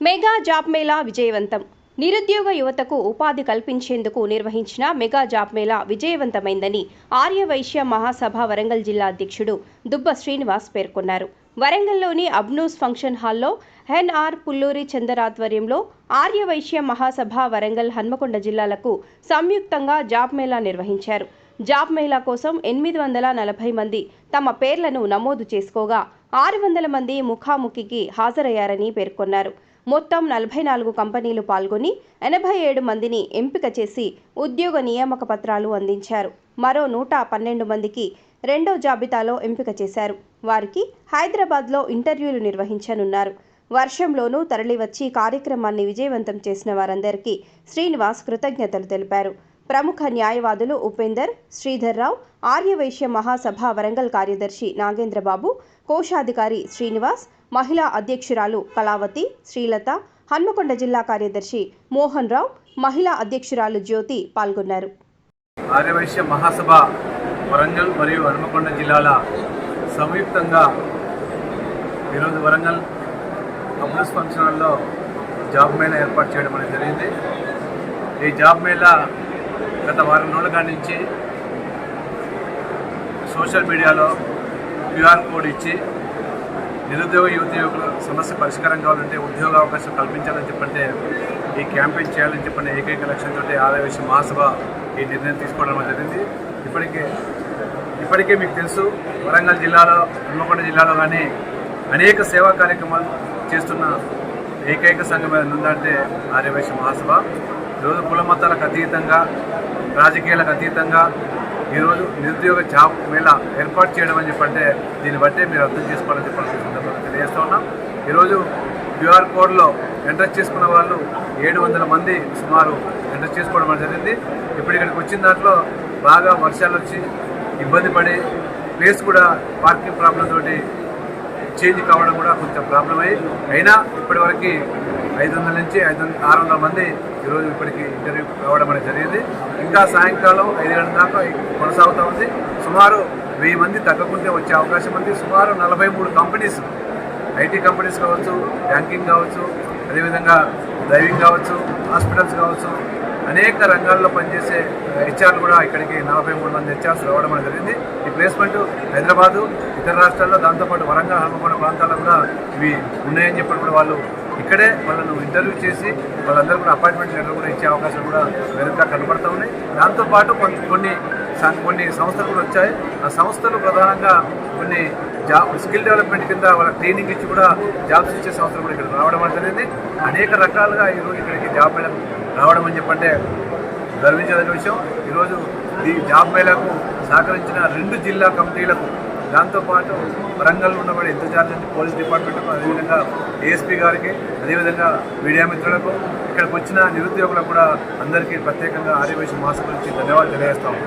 Mega job Mela విజయవంతం. నిరుద్యోగ యువతకు ఉపాధి కల్పించేందుకు నిర్వహించిన మెగా జాబ్ మేళా విజయవంతమైందని ఆర్యవైశ్య మహాసభ వరంగల్ జిల్లా అధ్యక్షుడు దుబ్బ శ్రీనివాస్ పేర్కొన్నారు. వరంగల్లోని అబ్నూస్ ఫంక్షన్ హాల్లో ఎన్ఆర్ పుల్లూరి చందర్ ఆధ్వర్యంలో ఆర్యవైశ్య మహాసభ వరంగల్ హన్మకొండ జిల్లాలకు సంయుక్తంగా జాబ్ మేళా నిర్వహించారు. జాబ్ మేళా కోసం ఎనిమిది వందల నలభై మంది తమ పేర్లను నమోదు చేసుకోగా ఆరు వందల మంది ముఖాముఖికి హాజరయ్యారని పేర్కొన్నారు. మొత్తం నలభై నాలుగు కంపెనీలు పాల్గొని ఎనభై ఏడు మందిని ఎంపిక చేసి ఉద్యోగ నియామక పత్రాలు అందించారు. మరో నూట పన్నెండు మందికి రెండో జాబితాలో ఎంపిక చేశారు. వారికి హైదరాబాద్లో ఇంటర్వ్యూలు నిర్వహించనున్నారు. వర్షంలోనూ తరలివచ్చి కార్యక్రమాన్ని విజయవంతం చేసిన వారందరికీ శ్రీనివాస్ కృతజ్ఞతలు తెలిపారు. ప్రముఖ న్యాయవాదులు ఉపేందర్ శ్రీధర్రావు ఆర్యవైశ్య మహాసభ వరంగల్ కార్యదర్శి నాగేంద్రబాబు కోశాధికారి శ్రీనివాస్ మహిళా అధ్యక్షురాలు కళావతి శ్రీలత హన్మకొండ జిల్లా కార్యదర్శి మోహన్ రావు మహిళా అధ్యక్షురాలు జ్యోతి పాల్గొన్నారు. ఆర్యవైశ్య మహాసభ వరంగల్ మరియు హన్మకొండ జిల్లాల సంయుక్తంగా ఈరోజు వరంగల్ అబ్రస్ ఫంక్షన్ హాల్లో జాబ్ మేళా ఏర్పాటు చేయడం అనేది జరిగింది. ఈ జాబ్ మేళా గత వారం రోజుల కాడి నుంచి సోషల్ మీడియాలో క్యూఆర్ కోడ్ ఇచ్చి నిరుద్యోగ యువత యువకుల సమస్య పరిష్కారం కావాలంటే ఉద్యోగ అవకాశం కల్పించాలని చెప్పంటే ఈ క్యాంపెయిన్ చేయాలని చెప్పండి ఏకైక లక్ష్యంతో ఆదివేశ మహాసభ ఈ నిర్ణయం తీసుకోవడం జరిగింది. ఇప్పటికే ఇప్పటికే మీకు తెలుసు వరంగల్ జిల్లాలో హన్మకొండ జిల్లాలో కానీ అనేక సేవా కార్యక్రమాలు చేస్తున్న ఏకైక సంఘం ఏదైనా ఉందంటే ఆర్యవైశ్య మహాసభ. ఈరోజు కుల మతాలకు అతీతంగా రాజకీయాలకు అతీతంగా ఈరోజు నిరుద్యోగ జాబ్ మేళ ఏర్పాటు చేయడం అని చెప్పంటే దీన్ని బట్టే మీరు అర్థం చేసుకోవాలని చెప్పాల్సిన సందర్భంగా తెలియజేస్తూ ఉన్నాం. ఈరోజు క్యూఆర్ కోడ్లో ఎంటర్ చేసుకున్న వాళ్ళు ఏడు వందల మంది సుమారు ఎంటర్ చేసుకోవడం అనేది జరిగింది. ఇప్పుడు ఇక్కడికి వచ్చిన దాంట్లో బాగా వర్షాలు వచ్చి ఇబ్బంది పడి ప్లేస్ కూడా పార్కింగ్ ప్రాబ్లం తోటి చేంజ్ కావడం కూడా కొంచెం ప్రాబ్లం అయ్యి అయినా ఇప్పటివరకు ఐదు వందల నుంచి ఐదు వందల ఆరు వందల మంది ఈరోజు ఇప్పటికి ఇంటర్వ్యూ రావడం అనేది జరిగింది. ఇంకా సాయంకాలం ఐదు గంటల దాకా కొనసాగుతూ ఉంది. సుమారు వెయ్యి మంది తగ్గకుంటే వచ్చే అవకాశం ఉంది. సుమారు నలభై మూడు కంపెనీస్ ఐటీ కంపెనీస్ కావచ్చు బ్యాంకింగ్ కావచ్చు అదేవిధంగా డ్రైవింగ్ కావచ్చు హాస్పిటల్స్ కావచ్చు అనేక రంగాల్లో పనిచేసే హెచ్ఆర్లు కూడా ఇక్కడికి నలభై మూడు మంది హెచ్ఆర్స్ రావడం అనేది జరిగింది. ఈ ప్లేస్మెంట్ హైదరాబాదు ఇతర రాష్ట్రాల్లో దాంతోపాటు వరంగల్ హనుమకొండ ప్రాంతాల్లో కూడా ఇవి ఉన్నాయని చెప్పి కూడా వాళ్ళు ఇక్కడే వాళ్ళను ఇంటర్వ్యూ చేసి వాళ్ళందరూ కూడా అపాయింట్మెంట్ లెటర్ కూడా ఇచ్చే అవకాశం కూడా మెరుగ్గా కనబడుతూ ఉన్నాయి. దాంతోపాటు కొన్ని కొన్ని కొన్ని సంస్థలు కూడా వచ్చాయి. ఆ సంస్థలు ప్రధానంగా కొన్ని జాబ్ స్కిల్ డెవలప్మెంట్ కింద వాళ్ళ ట్రైనింగ్ ఇచ్చి కూడా జాబ్స్ ఇచ్చే సంస్థలు కూడా ఇక్కడ రావడం అనేది అనేక రకాలుగా ఈరోజు ఇక్కడికి జాబ్ మేళం రావడం అని చెప్పంటే గర్వించదగిన విషయం. ఈరోజు ఈ జాబ్ మేళకు సహకరించిన రెండు జిల్లా కమిటీలకు దాంతోపాటు వరంగల్ ఉన్నబడి ఇంతజార్ అంటే పోలీస్ డిపార్ట్మెంట్కు అదేవిధంగా ఏఎస్పీ గారికి అదేవిధంగా మీడియా మిత్రులకు ఇక్కడికి వచ్చిన నిరుద్యోగులకు కూడా అందరికీ ప్రత్యేకంగా ఆర్యవేశ మాసం గురించి ధన్యవాదాలు తెలియజేస్తాము